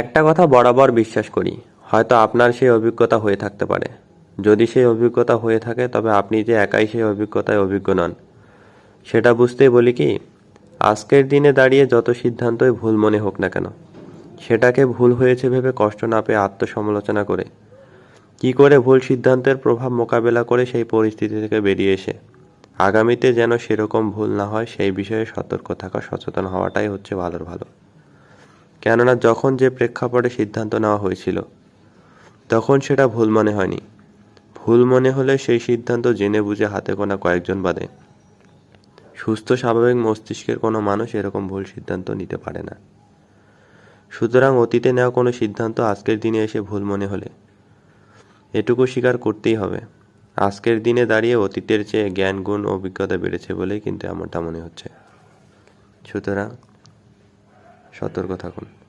একটা কথা বরাবর বিশ্বাস করি, হয়তো আপনার সেই অভিজ্ঞতা হয়ে থাকতে পারে। যদি সেই অভিজ্ঞতা হয়ে থাকে, তবে আপনি যে একাই সেই অভিজ্ঞতায় অভিজ্ঞ নন, সেটা বুঝতেই বলি কি, আজকের দিনে দাঁড়িয়ে যত সিদ্ধান্তই ভুল মনে হোক না কেন, সেটাকে ভুল হয়েছে ভেবে কষ্ট না পেয়ে আত্মসমালোচনা করে, কি করে ভুল সিদ্ধান্তের প্রভাব মোকাবেলা করে সেই পরিস্থিতি থেকে বেরিয়ে এসে, আগামীতে যেন সেরকম ভুল না হয়, সেই বিষয়ে সতর্ক থাকা সচেতন হওয়াটাই হচ্ছে ভালোর ভালো। কেননা যখন যে প্রেক্ষাপটে সিদ্ধান্ত নেওয়া হয়েছিল, তখন সেটা ভুল মনে হয়নি। ভুল মনে হলে সেই সিদ্ধান্ত জেনে বুঝে হাতে গোনা কয়েকজন বাদে। সুস্থ, স্বাভাবিক মস্তিষ্কের কোনো মানুষ এরকম ভুল সিদ্ধান্ত নিতে পারে না। সুতরাং অতীতে নেওয়া কোনো সিদ্ধান্ত আজকের দিনে এসে ভুল মনে হলে এটুকু স্বীকার করতেই হবে। আজকের দিনে দাঁড়িয়ে অতীতের চেয়ে জ্ঞান, গুণ, অভিজ্ঞতা বেড়েছে বলেই কিন্তু এমনটা মনে হচ্ছে। সুতরাং সতর্ক থাকুন।